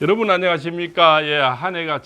여러분 안녕하십니까? 예, 한 해가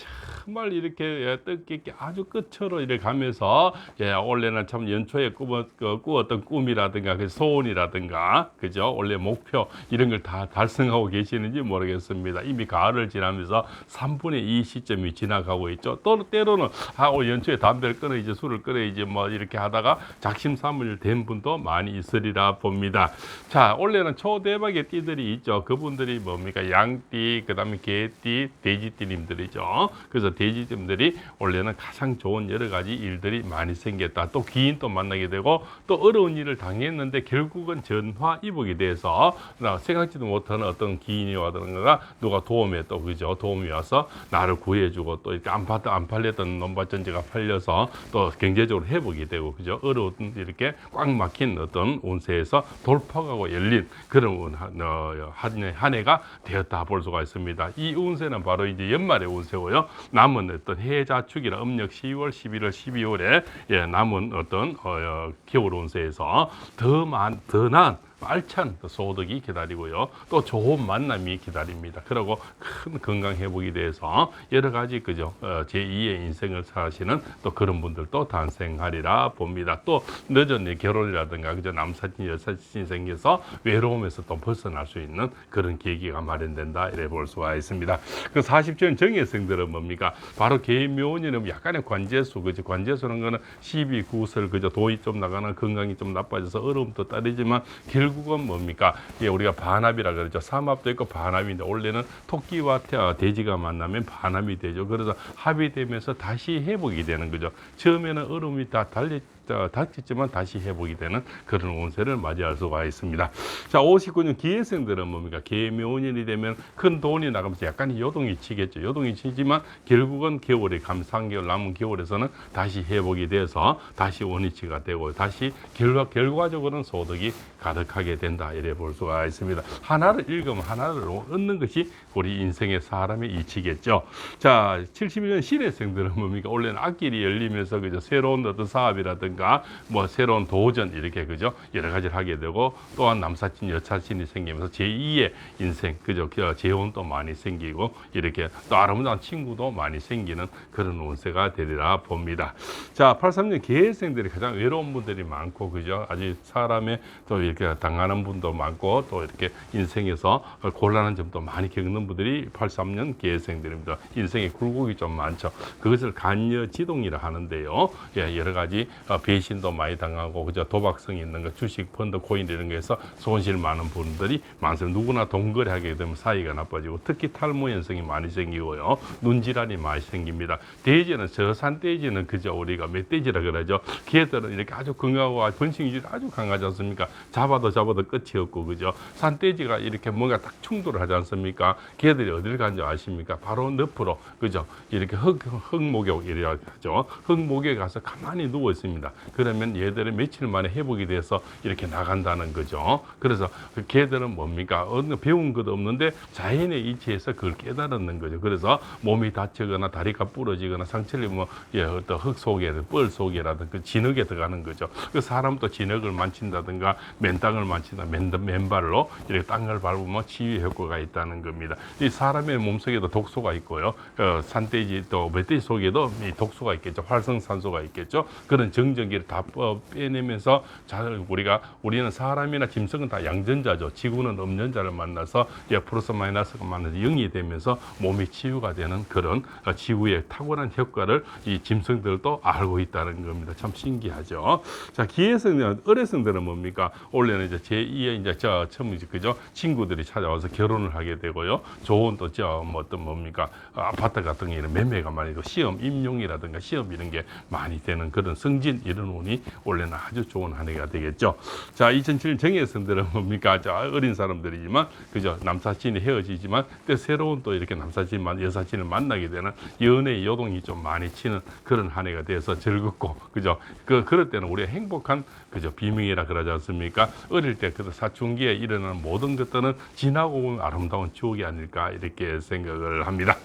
정말 이렇게 예, 뜻깊게 아주 끝으로 이렇게 가면서 예, 올해는 참 연초에 꾸었, 그, 꾸었던 꿈이라든가 그 소원이라든가 그죠? 원래 목표 이런 걸 다 달성하고 계시는지 모르겠습니다. 이미 가을을 지나면서 3분의 2 시점이 지나가고 있죠. 또 때로는 아, 올 연초에 담배를 끊어야지 술을 끊어야지 뭐 이렇게 하다가 작심삼일 된 분도 많이 있으리라 봅니다. 자, 올해는 초대박의 띠들이 있죠. 그분들이 뭡니까? 양띠, 그다음에 개띠, 돼지띠님들이죠. 그래서 돼지띠님들이 올해는 가장 좋은 여러 가지 일들이 많이 생겼다. 또 귀인 또 만나게 되고 또 어려운 일을 당했는데 결국은 전화 이복이 돼서 나 생각지도 못하는 어떤 기인이 와든가 누가 도움에 또 그죠 도움이 와서 나를 구해주고 또 이렇게 안, 팔, 안 팔렸던 논밭전지가 팔려서 또 경제적으로 회복이 되고 그죠 어려운 이렇게 꽉 막힌 어떤 운세에서 돌파하고 열린 그런 운, 어, 한, 해- 한 해가 되었다 볼 수가 있습니다. 이 운세는 바로 이제 연말의 운세고요. 남은 어떤 해자 축이나 음력 10월, 11월, 12월에 예, 남은 어떤 어, 어, 겨울 운세에서 더만 더난 알찬 그 소득이 기다리고요. 또 좋은 만남이 기다립니다. 그리고 큰 건강 회복이 돼서 여러 가지 그죠 어, 제2의 인생을 사시는 또 그런 분들도 탄생하리라 봅니다. 또 늦은 이 결혼이라든가 그죠 남사친 여사친이 생겨서 외로움에서 또 벗어날 수 있는 그런 계기가 마련된다 이래 볼 수가 있습니다. 그 40년 정예생들은 뭡니까? 바로 개묘년은 약간의 관제수 그죠 관제수는 거는 시비 구설 그죠 도이 좀 나가는 건강이 좀 나빠져서 어려움도 따르지만 결국 은 뭡니까? 예, 우리가 반합이라 그러죠. 삼합도 있고 반합인데 원래는 토끼와 태- 어, 돼지가 만나면 반합이 되죠. 그래서 합이 되면서 다시 회복이 되는 거죠. 처음에는 어려움이 다 달리 어, 닥쳤지만 다시 회복이 되는 그런 운세를 맞이할 수가 있습니다. 자, 59년 기회생들은 뭡니까? 개묘년이 되면 큰 돈이 나가면서 약간 요동이 치겠죠. 요동이 치지만 결국은 겨울에 감 3개월 남은 겨울에서는 다시 회복이 돼서 다시 원위치가 되고 다시 결과 결과적으로는 소득이 가득하게 된다 이래 볼 수가 있습니다. 하나를 읽으면 하나를 얻는 것이 우리 인생의 사람의 이치겠죠. 자, 71년 신혜생들은 뭡니까? 원래는 앞길이 열리면서 그죠 새로운 어떤 사업이라든가 뭐 새로운 도전 이렇게 그죠 여러 가지를 하게 되고 또한 남사친 여사친이 생기면서 제2의 인생 그죠 그 재혼도 많이 생기고 이렇게 또 아름다운 친구도 많이 생기는 그런 운세가 되리라 봅니다. 자, 83년 계생들이 가장 외로운 분들이 많고 그죠 아주 사람의 또 이렇게 당 하는 분도 많고 또 이렇게 인생에서 곤란한 점도 많이 겪는 분들이 83년 계생들입니다. 인생에 굴곡이 좀 많죠. 그것을 간여지동이라 하는데요. 예, 여러 가지 어, 배신도 많이 당하고 그저 도박성 있는 거 주식 펀드 코인 이런 거에서 손실 많은 분들이 많습니다. 누구나 동거래하게 되면 사이가 나빠지고 특히 탈모 현상이 많이 생기고요. 눈 질환이 많이 생깁니다. 돼지는 저산 돼지는 그저 우리가 멧돼지라 그러죠. 개들은 이렇게 아주 건강하고 번식률이 아주 강하지 않습니까? 잡아도 잡아도 끝이 없고 그죠. 산돼지가 이렇게 뭔가 딱 충돌을 하지 않습니까? 개들이 어딜 가는지 아십니까? 바로 늪으로 그죠. 이렇게 흙, 흙목욕 이래야 하죠. 흙목욕에 가서 가만히 누워 있습니다. 그러면 얘들은 며칠 만에 회복이 돼서 이렇게 나간다는 거죠. 그래서 그 개들은 뭡니까? 어느 배운 것도 없는데 자연의 이치에서 그걸 깨달았는 거죠. 그래서 몸이 다치거나 다리가 부러지거나 상처를 뭐 예, 어떤 흙 속에 뻘 속에라든 그 진흙에 들어가는 거죠. 그 사람도 진흙을 만친다든가 맨땅을 만친다 맨, 맨발로 이렇게 땅을 밟으면 치유 효과가 있다는 겁니다. 이 사람의 몸속에도 독소가 있고요. 어, 산돼지 또 멧돼지 속에도 이 독소가 있겠죠. 활성산소가 있겠죠. 그런 정전기를 다 어, 빼내면서 잘 우리가 우리는 사람이나 짐승은 다 양전자죠. 지구는 음전자를 만나서 예, 플러스 마이너스가 만나서 영이 되면서 몸이 치유가 되는 그런 어, 지구의 탁월한 효과를 이 짐승들도 알고 있다는 겁니다. 참 신기하죠. 자, 기회성들은 어뢰성들은 뭡니까? 원래는 이제 제2의 이제 저 처음 이제 그죠? 친구들이 찾아와서 결혼을 하게 되고요. 좋은 또저뭐 어떤 뭡니까? 어, 아파트 같은 게 이런 매매가 많이 되고 시험 임용이라든가 시험 이런 게 많이 되는 그런 승진 이런 운이 원래는 아주 좋은 한 해가 되겠죠. 자, 2007년 정예성들은 뭡니까? 저 어린 사람들이지만 그죠? 남사친이 헤어지지만 또 새로운 또 이렇게 남사친만 여사친을 만나게 되는 연애의 요동이 좀 많이 치는 그런 한 해가 돼서 즐겁고 그죠? 그 그럴 때는 우리가 행복한 그죠? 비명이라 그러지 않습니까? 어릴 때 그 사춘기에 일어나는 모든 것들은 지나고 보면 아름다운 추억이 아닐까 이렇게 생각을 합니다.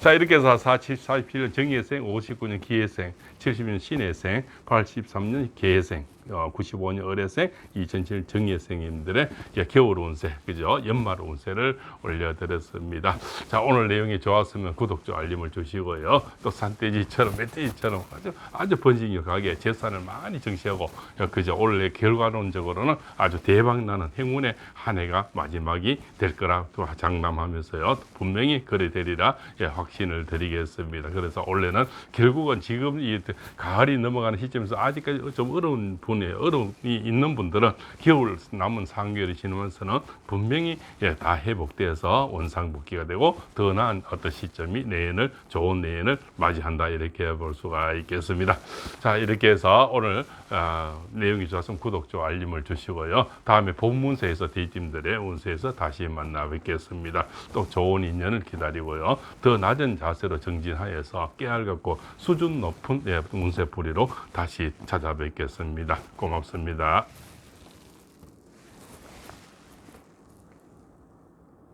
자, 이렇게 해서 40, 47년 정예생, 59년 기예생, 70년 신예생, 83년 계생 어, 95년 을해생, 2007 정예생님들의 예, 겨울 운세, 그죠? 연말 운세를 올려드렸습니다. 자, 오늘 내용이 좋았으면 구독, 좀 알림을 주시고요. 또 산돼지처럼 멧돼지처럼 아주 아주 번식력하게 재산을 많이 정시하고 어, 그죠? 올해 결과론적으로는 아주 대박 나는 행운의 한 해가 마지막이 될 거라고 장담하면서요. 분명히 그리 되리라 예, 확신을 드리겠습니다. 그래서 올해는 결국은 지금 이 가을이 넘어가는 시점에서 아직까지 좀 어려운 분이 어려움이 있는 분들은 겨울 남은 3개월이 지나면서는 분명히 예, 다 회복돼서 원상복귀가 되고 더 나은 어떤 시점이 내년을 좋은 내년을 맞이한다 이렇게 볼 수가 있겠습니다. 자 이렇게 해서 오늘 아, 내용이 좋았으면 구독, 좋아 알림을 주시고요. 다음에 본문세에서 대팀들의 운세에서 다시 만나 뵙겠습니다. 또 좋은 인연을 기다리고요. 더 낮은 자세로 정진하여서 깨알 같고 수준 높은 예, 운세 풀이로 다시 찾아뵙겠습니다. 고맙습니다.